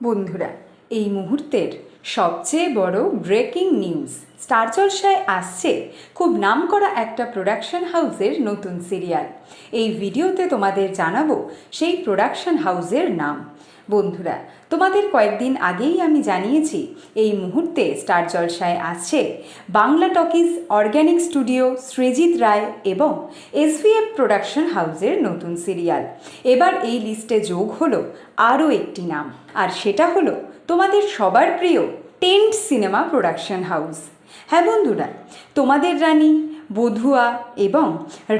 বন্ধুরা এই মুহূর্তের সবচেয়ে বড় ব্রেকিং নিউজ স্টার জলসায় আসছে খুব নামকরা একটা প্রোডাকশন হাউসের নতুন সিরিয়াল এই ভিডিওতে তোমাদের জানাব সেই প্রোডাকশন হাউসের নাম। বন্ধুরা, তোমাদের কয়েকদিন আগেই আমি জানিয়েছি, এই মুহূর্তে স্টার জলসায় আসছে Bangla talkies organic studio Srijit Roy এবং এসভিএফ প্রোডাকশন হাউসের নতুন সিরিয়াল এবার এই লিস্টে যোগ হলো আরও একটি নাম। আর সেটা হলো তোমাদের সবার প্রিয় টেন্ট সিনেমা প্রোডাকশন হাউস হ্যাঁ বন্ধুরা, তোমাদের রানী, বধুয়া এবং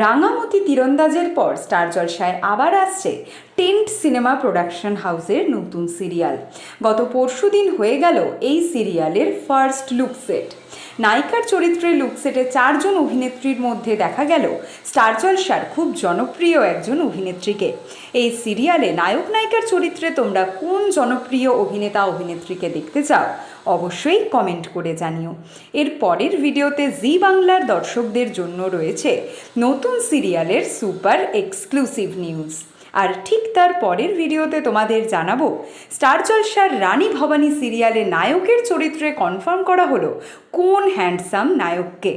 রাঙামতি তীরন্দাজের পর স্টার জলসায় আবার আসছে টেন্ট সিনেমা প্রোডাকশন হাউসের নতুন সিরিয়াল। গত পরশু দিন হয়ে গেল এই সিরিয়ালের ফার্স্ট লুক সেট। নায়িকার চরিত্রে লুকসেটে চারজন অভিনেত্রীর মধ্যে দেখা গেল। স্টার জলসার খুব জনপ্রিয় একজন অভিনেত্রীকে। এই সিরিয়ালে নায়ক নায়িকার চরিত্রে তোমরা কোন জনপ্রিয় অভিনেতা অভিনেত্রীকে দেখতে চাও, অবশ্যই কমেন্ট করে জানিও। এর পরের ভিডিওতে জি বাংলার দর্শকদের জন্য রয়েছে নতুন সিরিয়ালের সুপার এক্সক্লুসিভ নিউজ আর ঠিক তার পরের ভিডিওতে তোমাদের জানাব, স্টার জলসার রানী ভবানী সিরিয়ালে নায়কের চরিত্রে কনফার্ম করা হলো কোন হ্যান্ডসাম নায়ককে।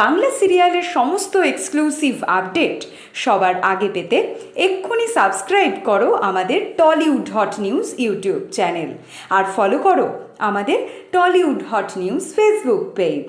বাংলা সিরিয়ালের সমস্ত এক্সক্লুসিভ আপডেট সবার আগে পেতে এক্ষুনি সাবস্ক্রাইব করো আমাদের Tollywood hot news YouTube channel আর ফলো করো আমাদের Tollywood hot news Facebook page